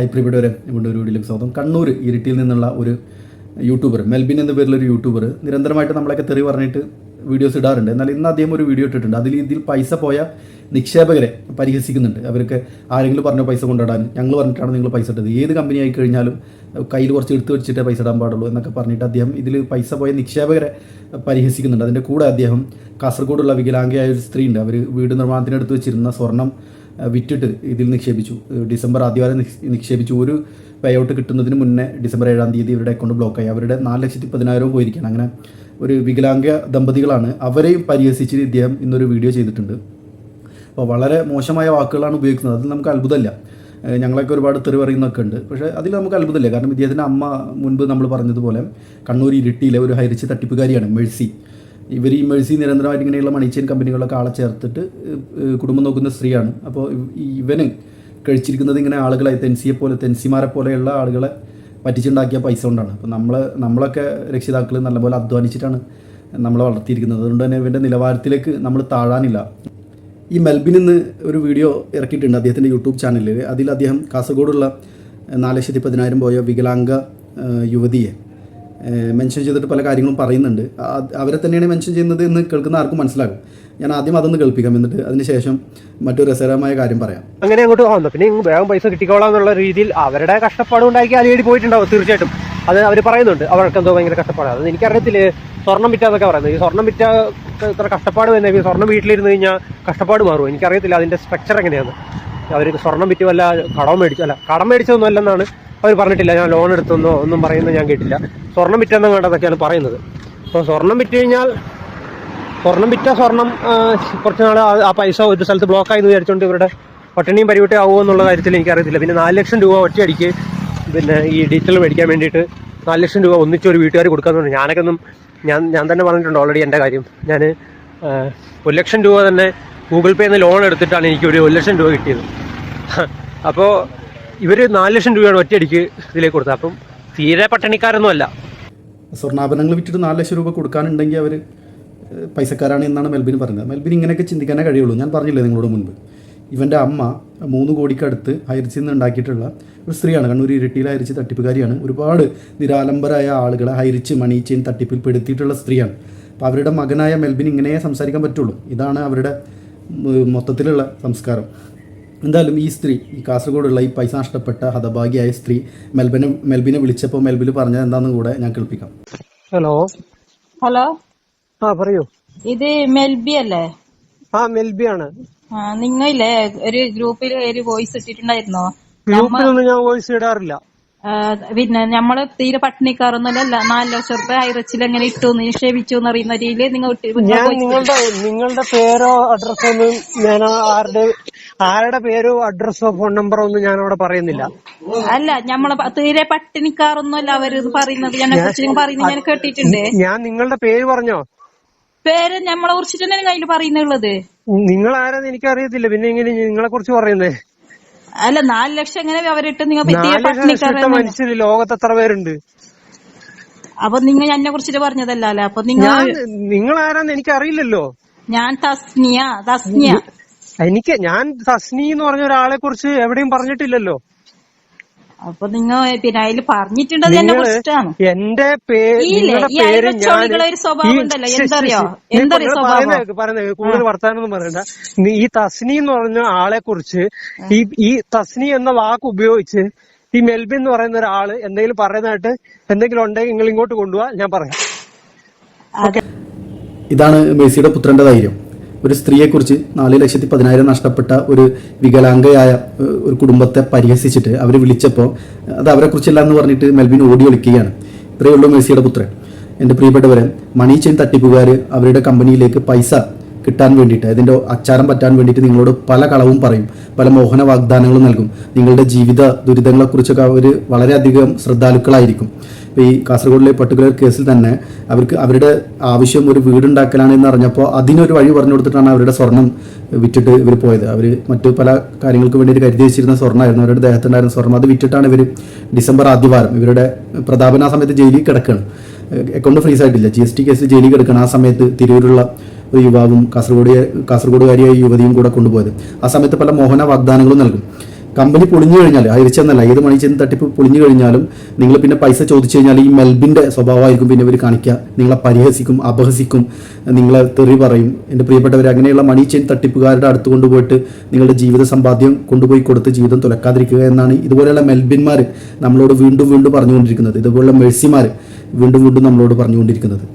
High പ്രിവിഡ് വരെ ഇവിടെ ഒരു വീഡിയോയിലേക്ക് സ്വാഗതം. കണ്ണൂർ ഇരിട്ടിയിൽ നിന്നുള്ള ഒരു യൂട്യൂബർ മെൽബിൻ എന്ന പേരിലൊരു യൂട്യൂബർ നിരന്തരമായിട്ട് നമ്മളൊക്കെ തെറി പറഞ്ഞിട്ട് വീഡിയോസ് ഇടാറുണ്ട്. എന്നാൽ ഇന്ന് അദ്ദേഹം ഒരു വീഡിയോ ഇട്ടിട്ടുണ്ട്. അതിൽ ഇതിൽ പൈസ പോയ നിക്ഷേപകരെ പരിഹസിക്കുന്നുണ്ട്. അവർക്ക് ആരെങ്കിലും പറഞ്ഞ പൈസ കൊണ്ടിടാൻ ഞങ്ങൾ പറഞ്ഞിട്ടാണ് നിങ്ങൾ പൈസ ഇട്ടത്. ഏത് കമ്പനി ആയി കഴിഞ്ഞാലും കയ്യിൽ കുറച്ച് എടുത്തു വെച്ചിട്ടേ പൈസ ഇടാൻ പാടുള്ളൂ എന്നൊക്കെ പറഞ്ഞിട്ട് അദ്ദേഹം ഇതിൽ പൈസ പോയ നിക്ഷേപകരെ പരിഹസിക്കുന്നുണ്ട്. അതിന്റെ കൂടെ അദ്ദേഹം കാസർഗോഡുള്ള വികലാംഗയായ ഒരു സ്ത്രീ ഉണ്ട് അവർ വീട് നിർമ്മാണത്തിനടുത്ത് വെച്ചിരുന്ന സ്വർണം വിറ്റിട്ട് ഇതിൽ നിക്ഷേപിച്ചു. ഡിസംബർ ആദ്യവാരം നിക്ഷേപിച്ചു. ഒരു പേ ഔട്ട് കിട്ടുന്നതിന് മുന്നേ ഡിസംബർ ഏഴാം തീയതി ഇവരുടെ അക്കൗണ്ട് ബ്ലോക്കായി അവരുടെ നാല് ലക്ഷത്തി പതിനായിരവും പോയിരിക്കുകയാണ്. അങ്ങനെ ഒരു വികലാംഗ ദമ്പതികളാണ് അവരെയും പരിഹസിച്ച് ഇദ്ദേഹം ഇന്നൊരു വീഡിയോ ചെയ്തിട്ടുണ്ട്. അപ്പോൾ വളരെ മോശമായ വാക്കുകളാണ് ഉപയോഗിക്കുന്നത്. അതിൽ നമുക്ക് അത്ഭുതമല്ല. ഞങ്ങളൊക്കെ ഒരുപാട് തെറി പറയുന്നൊക്കെ ഉണ്ട്. പക്ഷേ അതിൽ നമുക്ക് അത്ഭുതമില്ല. കാരണം ഇദ്ദേഹത്തിന്റെ അമ്മ മുൻപ് നമ്മൾ പറഞ്ഞതുപോലെ കണ്ണൂർ ഇരിട്ടിയിലെ ഒരു ഹരിച്ച് തട്ടിപ്പുകാരിയാണ് മെഴ്സി. ഇവർ ഈ മെഴ്സി നിരന്തരമായിട്ട് ഇങ്ങനെയുള്ള മണിച്ചെയിൻ കമ്പനികളൊക്കെ ആളെ ചേർത്തിട്ട് കുടുംബം നോക്കുന്ന സ്ത്രീയാണ്. അപ്പോൾ ഇവ- ഇവന് കഴിച്ചിരിക്കുന്നത് ഇങ്ങനെ ആളുകളെ തെൻസിയെ പോലെ തെൻസിമാരെ പോലെയുള്ള ആളുകളെ പറ്റിച്ചുണ്ടാക്കിയ പൈസ കൊണ്ടാണ്. അപ്പോൾ നമ്മൾ നമ്മളൊക്കെ രക്ഷിതാക്കൾ നല്ലപോലെ അധ്വാനിച്ചിട്ടാണ് നമ്മളെ വളർത്തിയിരിക്കുന്നത്. അതുകൊണ്ട് തന്നെ ഇവന്റെ നിലവാരത്തിലേക്ക് നമ്മൾ താഴാനില്ല. ഈ മെൽബിൻ ഇന്ന് ഒരു വീഡിയോ ഇറക്കിയിട്ടുണ്ട് അദ്ദേഹത്തിന്റെ യൂട്യൂബ് ചാനലിൽ അതിൽ അദ്ദേഹം കാസർഗോഡുള്ള നാല് ലക്ഷത്തി പതിനായിരം പോയ വികലാംഗ യുവതിയെ മെൻഷൻ ചെയ്തിട്ട് പല കാര്യങ്ങളും പറയുന്നുണ്ട്. അവരെ തന്നെയാണ് മെൻഷൻ ചെയ്യുന്നത് എന്ന് കേൾക്കുന്ന ആർക്കും മനസ്സിലാകും. ഞാൻ ആദ്യം അതൊന്ന് കേൾപ്പിക്കാം എന്നിട്ട് അതിനുശേഷം മറ്റൊരു രസകരമായ കാര്യം പറയാം. അങ്ങനെ അങ്ങോട്ട് വന്നു. പിന്നെ വേഗം പൈസ കിട്ടിക്കോളാം എന്നുള്ള രീതിയിൽ അവരുടെ കഷ്ടപ്പാട് ഉണ്ടാക്കി അലിയടി പോയിട്ടുണ്ടാവും തീർച്ചയായിട്ടും. അത് അവർ പറയുന്നുണ്ട്. അവർക്ക് എന്തോ ഭയങ്കര കഷ്ടപ്പാടാണ് അത് എനിക്കറിയത്തില്ല സ്വർണം വിറ്റാന്നൊക്കെ പറയുന്നത്. ഈ സ്വർണം വിറ്റ ഇത്ര കഷ്ടപ്പാട് തന്നെ ഈ സ്വർണം വീട്ടിലിരുന്ന് കഴിഞ്ഞാൽ കഷ്ടപ്പാട് മാറും. എനിക്കറിയത്തില്ല അതിന്റെ സ്ട്രക്ചർ എങ്ങനെയാണ് അവർ സ്വർണം വിറ്റ് വല്ല കടം മേടിച്ചു അല്ല കടം മേടിച്ചതൊന്നും അല്ലെന്നാണ് അവർ പറഞ്ഞിട്ടില്ല ഞാൻ ലോൺ എടുത്തെന്നോ ഒന്നും പറയുന്നത് ഞാൻ കേട്ടില്ല. സ്വർണം വിറ്റെന്നോ വേണ്ടതൊക്കെയാണ് പറയുന്നത്. അപ്പോൾ സ്വർണം വിറ്റ് കഴിഞ്ഞാൽ സ്വർണം വിറ്റ സ്വർണം കുറച്ച് നാൾ ആ പൈസ ഒരു സ്ഥലത്ത് ബ്ലോക്ക് ആയി എന്ന് വിചാരിച്ചുകൊണ്ട് ഇവരുടെ പട്ടിണിയും പരിവട്ടേ ആവുമോ എന്നുള്ള കാര്യത്തിൽ എനിക്കറിയത്തില്ല. പിന്നെ നാല് ലക്ഷം രൂപ ഒറ്റയടിക്ക് പിന്നെ ഈ ഡീറ്റെയിൽ മേടിക്കാൻ വേണ്ടിയിട്ട് നാല് ലക്ഷം രൂപ ഒന്നിച്ചൊരു വീട്ടുകാർ പറഞ്ഞു ഞാനൊക്കെ ഒന്നും ഞാൻ ഞാൻ തന്നെ പറഞ്ഞിട്ടുണ്ട് ഓൾറെഡി എന്റെ കാര്യം. ഞാൻ ഒരു ലക്ഷം രൂപ തന്നെ ഗൂഗിൾ പേയിൽ നിന്ന് ലോൺ എടുത്തിട്ടാണ് എനിക്ക് ഒരു ഒരു ലക്ഷം രൂപ കിട്ടിയത്. അപ്പോൾ ഇവർ നാല് ലക്ഷം രൂപയാണ് ഒറ്റയടിക്ക് ഇതിലേക്ക് കൊടുത്തത്. അപ്പം തീരെ പട്ടണിക്കാരൊന്നും അല്ല. സ്വർണാഭരണങ്ങൾ വിറ്റിട്ട് നാല് ലക്ഷം രൂപ കൊടുക്കാനുണ്ടെങ്കിൽ അവർ പൈസക്കാരാണ് എന്നാണ് മെൽബിൻ പറഞ്ഞത്. മെൽബിൻ ഇങ്ങനെയൊക്കെ ചിന്തിക്കാനേ കഴിയുള്ളൂ. ഞാൻ പറഞ്ഞില്ലേ നിങ്ങളോട് മുൻപ്? ഇവന്റെ അമ്മ മൂന്ന് കോടിക്കടുത്ത് ഹൈറിച്ചിൽ നിന്ന് ഉണ്ടാക്കിയിട്ടുള്ള ഒരു സ്ത്രീയാണ്. കണ്ണൂർ ഇരട്ടിയിൽ ഹൈറിച്ച് തട്ടിപ്പുകാരിയാണ്. ഒരുപാട് നിരാലംബരായ ആളുകളെ ഹൈറിച്ച് മണി ചെയിൻ തട്ടിപ്പിൽ പെടുത്തിയിട്ടുള്ള സ്ത്രീയാണ്. അപ്പോൾ അവരുടെ മകനായ മെൽബിൻ ഇങ്ങനെയേ സംസാരിക്കാൻ പറ്റുള്ളൂ. ഇതാണ് അവരുടെ മൊത്തത്തിലുള്ള സംസ്കാരം. എന്തായാലും ഈ സ്ത്രീ ഈ കാസർഗോഡുള്ള ഈ പൈസ നഷ്ടപ്പെട്ട ഹതഭാഗിയായ സ്ത്രീ മെൽബിനെ മെൽബിനെ വിളിച്ചപ്പോൾ മെൽബിൽ പറഞ്ഞത് എന്താണെന്ന് കൂടെ ഞാൻ കേൾപ്പിക്കാം. ഹലോ. ഹലോ. ആ പറയൂ. ഇത് മെൽബി അല്ലേ? ആ മെൽബി ആണ് നിങ്ങളില്ലേ ഒരു ഗ്രൂപ്പിൽ ഒരു വോയിസ് ഇട്ടിട്ടുണ്ടായിരുന്നോ? ഗ്രൂപ്പിലൊന്നും ഞാൻ വോയിസ് ഇടാറില്ല. പിന്നെ നമ്മൾ തീരെ പട്ടിണിക്കാരൊന്നുമല്ല നാല് ലക്ഷം റുപ്യ ഐറച്ചിൽ എങ്ങനെ ഇട്ടു നിക്ഷേപിച്ചു എന്ന് അറിയുന്ന രീതിയിൽ നിങ്ങൾ ഞാൻ നിങ്ങളുടെ നിങ്ങളുടെ പേരോ അഡ്രസ്സോ ഒന്നും ഞാൻ ആരുടെ ആരുടെ പേരോ അഡ്രസ്സോ ഫോൺ നമ്പറോ ഒന്നും ഞാൻ അവിടെ പറയുന്നില്ല. അല്ല നമ്മളെ തീരെ പട്ടിണിക്കാരൊന്നുമല്ല അവർ ഇത് പറയുന്നത്. എന്നെ കുറിച്ച് പറയുന്നത് ഞാൻ കേട്ടിട്ടുണ്ട്. ഞാൻ നിങ്ങളുടെ പേര് പറഞ്ഞോ? പേര് നമ്മളെ കുറിച്ചിട്ട് തന്നെ കയ്യിൽ പറയുന്നുള്ളത് നിങ്ങൾ ആരാന്ന് എനിക്കറിയത്തില്ല. പിന്നെ എങ്ങനെ നിങ്ങളെ കുറിച്ച് പറയുന്നേ? അല്ല നാല് ലക്ഷം എങ്ങനെ അവരിട്ട് നിങ്ങൾ മനുഷ്യര് ലോകത്ത് എത്ര പേരുണ്ട്? അപ്പൊ നിങ്ങൾ എന്നെ കുറിച്ചിട്ട് പറഞ്ഞതല്ല അല്ലേ? അപ്പൊ നിങ്ങൾ ഞാൻ നിങ്ങൾ ആരാന്ന് എനിക്ക് അറിയില്ലല്ലോ ഞാൻ തസ്നിയ തസ്നിയ. എനിക്ക് ഞാൻ തസ്നി എന്ന് പറഞ്ഞ ഒരാളെ കുറിച്ച് എവിടെയും പറഞ്ഞിട്ടില്ലല്ലോ. അപ്പൊ നിങ്ങൾ പിന്നെ അതിൽ പറഞ്ഞിട്ടുണ്ടത് എന്നെ കുറിച്ചിട്ടാണ് എന്റെ ഒരു സ്വഭാവം ഉണ്ടല്ലോ, എന്തറിയോ? എന്തറിയോ സ്വഭാവം? പറയുന്നത് കൂടുതൽ വർത്താനൊന്നും പറയണ്ട. നീ ഈ തസ്നി എന്ന് പറഞ്ഞ ആളെ കുറിച്ച് ഈ ഈ തസ്നി എന്ന വാക്ക് ഉപയോഗിച്ച് ഈ മെൽബിൻ എന്ന് പറയുന്ന ഒരാൾ എന്തെങ്കിലും പറയുന്നതായിട്ട് എന്തെങ്കിലും ഉണ്ടെങ്കിൽ നിങ്ങൾ ഇങ്ങോട്ട് കൊണ്ടുപോവാ ഞാൻ പറയാം. ഇതാണ് മെസ്സിയുടെ പുത്രന്റെ ധൈര്യം. ഒരു സ്ത്രീയെക്കുറിച്ച് നാല് ലക്ഷത്തി പതിനായിരം നഷ്ടപ്പെട്ട ഒരു വികലാംഗയായ ഒരു കുടുംബത്തെ പരിഹസിച്ചിട്ട് അവർ വിളിച്ചപ്പോൾ അത് അവരെക്കുറിച്ചല്ല എന്ന് പറഞ്ഞിട്ട് മെൽബിൻ ഓടി ഒളിക്കുകയാണ്. ഇത്രയേ ഉള്ളൂ മെസ്സിയുടെ പുത്രൻ. എന്റെ പ്രിയപ്പെട്ടവരെ മണി ചെയിൻ തട്ടിപ്പുകാർ അവരുടെ കമ്പനിയിലേക്ക് പൈസ കിട്ടാൻ വേണ്ടിയിട്ട് അതിന്റെ അച്ചാരം പറ്റാൻ വേണ്ടിയിട്ട് നിങ്ങളോട് പല കളവും പറയും പല മോഹന വാഗ്ദാനങ്ങളും നൽകും. നിങ്ങളുടെ ജീവിത ദുരിതങ്ങളെക്കുറിച്ചൊക്കെ അവർ വളരെയധികം ശ്രദ്ധാലുക്കളായിരിക്കും. ഇപ്പോൾ ഈ കാസർഗോഡിലെ പർട്ടിക്കുലർ കേസിൽ തന്നെ അവർക്ക് അവരുടെ ആവശ്യം ഒരു വീടുണ്ടാക്കലാണ് എന്ന് അറിഞ്ഞപ്പോൾ അതിനൊരു വഴി പറഞ്ഞു കൊടുത്തിട്ടാണ് അവരുടെ സ്വർണം വിറ്റിട്ട് ഇവർ പോയത്. അവർ മറ്റു പല കാര്യങ്ങൾക്ക് വേണ്ടി കരുതി വെച്ചിരുന്ന സ്വർണമായിരുന്നു അവരുടെ ദേഹത്തുണ്ടായിരുന്ന സ്വർണം. അത് വിറ്റിട്ടാണ് ഇവർ ഡിസംബർ ആദ്യവാരം ഇവരുടെ പ്രതാപൻ ആ സമയത്ത് ജയിലിൽ കിടക്കുകയാണ് അക്കൗണ്ട് ഫ്രീസ് ആയിട്ടില്ല. ജി എസ് ടി കേസിൽ ജയിലിൽ കിടക്കണം ആ സമയത്ത് തിരൂരുള്ള ഒരു യുവാവും കാസർഗോഡ് കാസർഗോഡുകാരിയായ യുവതിയും കൂടെ കൊണ്ടുപോയത്. ആ സമയത്ത് പല മോഹന വാഗ്ദാനങ്ങളും നൽകും. കമ്പനി പൊളിഞ്ഞു കഴിഞ്ഞാൽ അയച്ചെന്നല്ല ഏത് മണി ചെന്ന് തട്ടിപ്പ് പൊളിഞ്ഞു കഴിഞ്ഞാലും നിങ്ങൾ പിന്നെ പൈസ ചോദിച്ചു കഴിഞ്ഞാൽ ഈ മെൽബിന്റെ സ്വഭാവമായിരിക്കും പിന്നെ ഇവർ കാണിക്കുക. നിങ്ങളെ പരിഹസിക്കും അപഹസിക്കും നിങ്ങളെ തെറി പറയും. എന്റെ പ്രിയപ്പെട്ടവർ അങ്ങനെയുള്ള മണി ചെയിൻ തട്ടിപ്പുകാരുടെ അടുത്ത് കൊണ്ടുപോയിട്ട് നിങ്ങളുടെ ജീവിത സമ്പാദ്യം കൊണ്ടുപോയി കൊടുത്ത് ജീവിതം തുലക്കാതിരിക്കുക എന്നാണ് ഇതുപോലെയുള്ള മെൽബിന്മാർ നമ്മളോട് വീണ്ടും വീണ്ടും പറഞ്ഞുകൊണ്ടിരിക്കുന്നത്. ഇതുപോലുള്ള മെഴ്സിമാർ വീണ്ടും വീണ്ടും നമ്മളോട് പറഞ്ഞുകൊണ്ടിരിക്കുന്നത്.